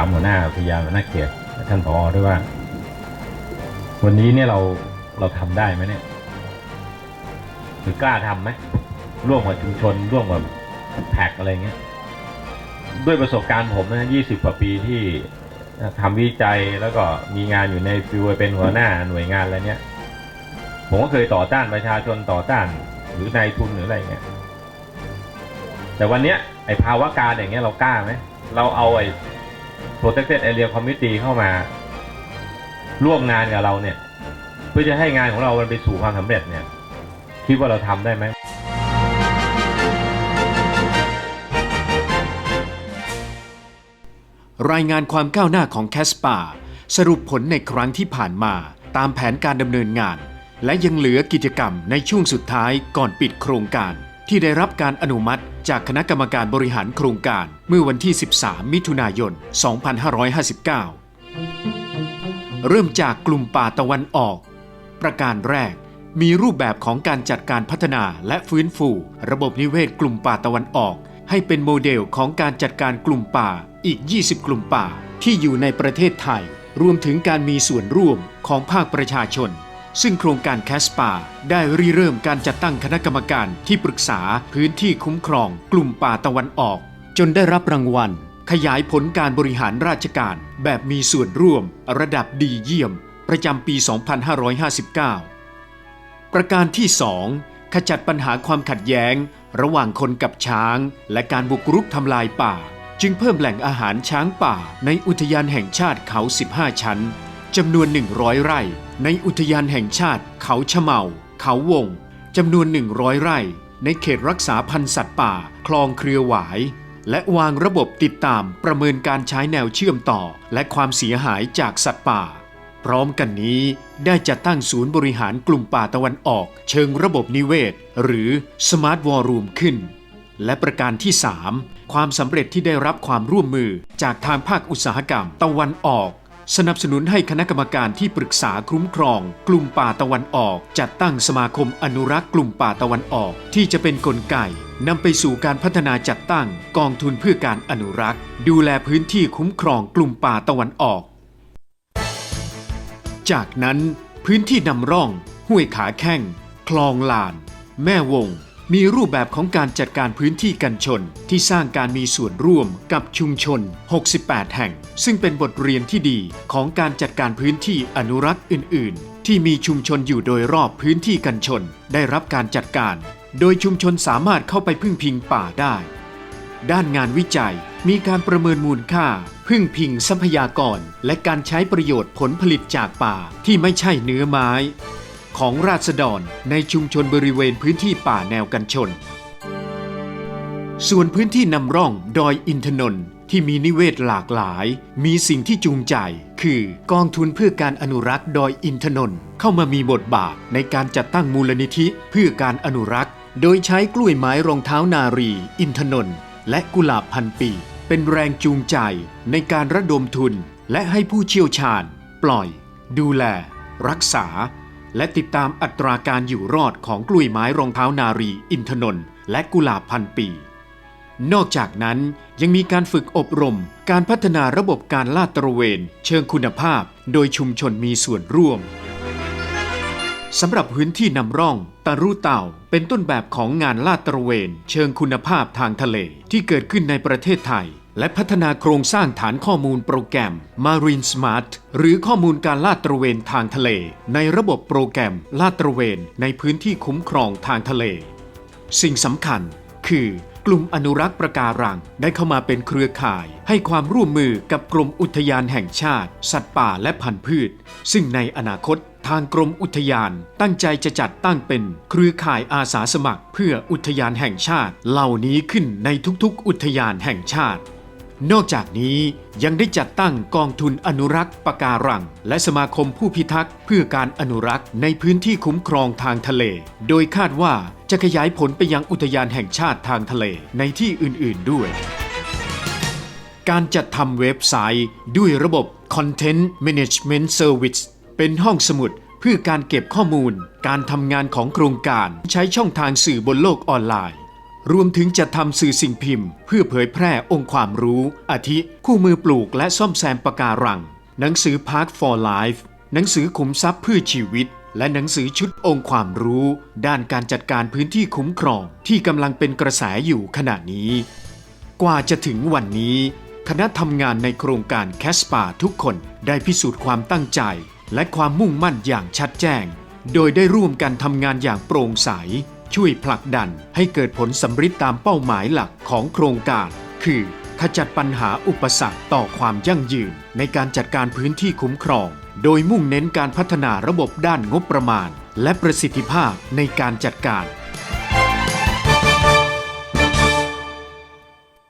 ามหัวหน้าอุทยานหัวหน้าเขตท่านผอด้วยว่า วันนี้เนี่ยเราเราทำได้ไหมเนี่ยหรือกล้าทำไหมร่วมกับชุมชน ร่วมกับแพ็กอะไรเงี้ย ด้วยประสบการณ์ผมนะยี่สิบกว่าปีที่ทำวิจัยแล้วก็มีงานอยู่ในฟิวเป็นหัวหน้าหน่วยงานอะไรเนี้ย ผมก็เคยต่อต้านประชาชนต่อต้าน หรือนายทุนหรืออะไรเงี้ยแต่วันเนี้ยไอภาวะการอย่างเงี้ยเรากล้าไหมเราเอาไอ protected area committee เข้ามา ร่วมงานกับเราเนี่ย เพื่อจะให้งานของเรามันไปสู่ความสำเร็จเนี่ย คิดว่าเราทำได้ไหมรายงานความก้าวหน้าของแคสปาสรุปผลในครั้งที่ผ่านมาตามแผนการดำเนินงาน และยังเหลือกิจกรรมในช่วงสุดท้ายก่อนปิดโครงการ ที่ได้รับการอนุมัติจากคณะกรรมการบริหารโครงการเมื่อวันที่ 13 มิถุนายน 2559 เริ่มจากกลุ่มป่าตะวันออก ประการแรกมีรูปแบบของการจัดการพัฒนาและฟื้นฟู ระบบนิเวศกลุ่มป่าตะวันออก ให้เป็นโมเดลของการจัดการกลุ่มป่าอีก 20 กลุ่มป่าที่อยู่ในประเทศไทย รวมถึงการมีส่วนร่วมของภาคประชาชน ซึ่งโครงการแคสปาได้ริเริ่มการจัดตั้งคณะกรรมการที่ปรึกษาพื้นที่คุ้มครอง กลุ่มป่าตะวันออก จนได้รับรางวัล ขยายผลการบริหารราชการ แบบมีส่วนร่วม ระดับดีเยี่ยม ประจำปี 2559 ประการที่ 2 ขจัดปัญหาความขัดแย้ง ระหว่างคนกับช้าง และการบุกรุกทำลายป่า จึงเพิ่มแหล่งอาหารช้างป่า ในอุทยานแห่งชาติเขา 15 ชั้นจำนวน 100 ไร่ ในอุทยานแห่งชาติเขาชะเมา เขาวงจำนวน 100 ไร่ ในเขตรักษาพันธุ์สัตว์ป่า คลองเครือหวาย และวางระบบติดตามประเมินการใช้แนวเชื่อมต่อ และความเสียหายจากสัตว์ป่า พร้อมกันนี้ได้จัดตั้งศูนย์บริหารกลุ่มป่าตะวันออก เชิงระบบนิเวศ หรือ Smart War Room ขึ้น และประการที่ 3 ความสำเร็จที่ได้รับความร่วมมือจากทางภาคอุตสาหกรรมตะวันออก สนับสนุนให้คณะกรรมการที่ปรึกษาคุ้มครอง กลุ่มป่าตะวันออก จัดตั้งสมาคมอนุรักษ์กลุ่มป่าตะวันออก ที่จะเป็นนกลไกนำไปสู่การพัฒนาจัดตั้งกองทุนเพื่อการอนุรักษ์ ดูแลพื้นที่คุ้มครองกลุ่มป่าตะวันออก จากนั้น พื้นที่นำร่อง ห้วยขาแข้ง คลองลาน แม่วง มีรูปแบบของการจัดการพื้นที่กันชน ที่สร้างการมีส่วนร่วมกับชุมชน 68 แห่ง ซึ่งเป็นบทเรียนที่ดีของการจัดการพื้นที่อนุรักษ์อื่น ๆ ที่มีชุมชนอยู่โดยรอบพื้นที่กันชน ได้รับการจัดการ โดยชุมชนสามารถเข้าไปพึ่งพิงป่าได้ ด้านงานวิจัยมีการประเมินมูลค่า พึ่งพิงทรัพยากร และการใช้ประโยชน์ผลผลิตจากป่าที่ไม่ใช่เนื้อไม้ ของราษฎรในชุมชนบริเวณพื้นที่ป่าแนวกันชน ส่วนพื้นที่นำร่องดอยอินทนนท์ที่มีนิเวศหลากหลาย มีสิ่งที่จูงใจ คือกองทุนเพื่อการอนุรักษ์ดอยอินทนนท์เข้ามามีบทบาทในการจัดตั้งมูลนิธิเพื่อการอนุรักษ์ โดยใช้กล้วยไม้รองเท้านารี อินทนนท์และกุหลาบพันปี เป็นแรงจูงใจในการระดมทุน และให้ผู้เชี่ยวชาญ ปล่อย ดูแล รักษา และติดตามอัตราการอยู่รอดของกล้วยไม้รองเท้านารีอินทนนท์และกุหลาบพันปี นอกจากนั้นยังมีการฝึกอบรมการพัฒนาระบบการลาดตระเวน เชิงคุณภาพ โดยชุมชนมีส่วนร่วมสำหรับพื้นที่นำร่องตะรุเต่าเป็นต้นแบบของงานลาดตระเวน เชิงคุณภาพทางทะเลที่เกิดขึ้นในประเทศไทย และพัฒนาโครงสร้างฐานข้อมูลโปรแกรม Marine Smart หรือข้อมูลการลาดตระเวนทางทะเล ในระบบโปรแกรมลาดตระเวนในพื้นที่คุ้มครองทางทะเล สิ่งสำคัญคือกลุ่มอนุรักษ์ประการังได้เข้ามาเป็นเครือข่าย ให้ความร่วมมือกับกรมอุทยานแห่งชาติ สัตว์ป่าและพันธุ์พืช ซึ่งในอนาคตทางกรมอุทยานตั้งใจจะจัดตั้งเป็นเครือข่ายอาสาสมัคร เพื่ออุทยานแห่งชาติ เหล่านี้ขึ้นในทุกๆ อุทยานแห่งชาติ นอกจากนี้ยังได้จัดตั้งกองทุนอนุรักษ์ปะการัง และสมาคมผู้พิทักษ์เพื่อการอนุรักษ์ในพื้นที่คุ้มครองทางทะเล โดยคาดว่าจะขยายผลไปยังอุทยานแห่งชาติทางทะเลในที่อื่น ๆ ด้วย การจัดทำเว็บไซต์ ด้วยระบบ Content Management Service เป็นห้องสมุดเพื่อการเก็บข้อมูล การทำงานของโครงการใช้ช่องทางสื่อบนโลกออนไลน์ รวมถึงจัดทำสื่อสิ่งพิมพ์ เพื่อเผยแพร่องค์ความรู้ อาทิ คู่มือปลูกและซ่อมแซมปะการัง หนังสือ Park for Life หนังสือขุมทรัพย์เพื่อชีวิต และหนังสือชุดองค์ความรู้ ด้านการจัดการพื้นที่คุ้มครอง ที่กำลังเป็นกระแสอยู่ขณะนี้ กว่าจะถึงวันนี้ คณะทำงานในโครงการแคสปาทุกคนได้พิสูจน์ความตั้งใจ และความมุ่งมั่นอย่างชัดแจ้ง โดยได้ร่วมกันทำงานอย่างโปร่งใส ช่วยผลักดันให้เกิดผลสำฤทธิ์ตามเป้าหมายหลักของโครงการ คือขจัดปัญหาอุปสรรคต่อความยั่งยืน ในการจัดการพื้นที่คุ้มครอง โดยมุ่งเน้นการพัฒนาระบบด้านงบประมาณ และประสิทธิภาพในการจัดการ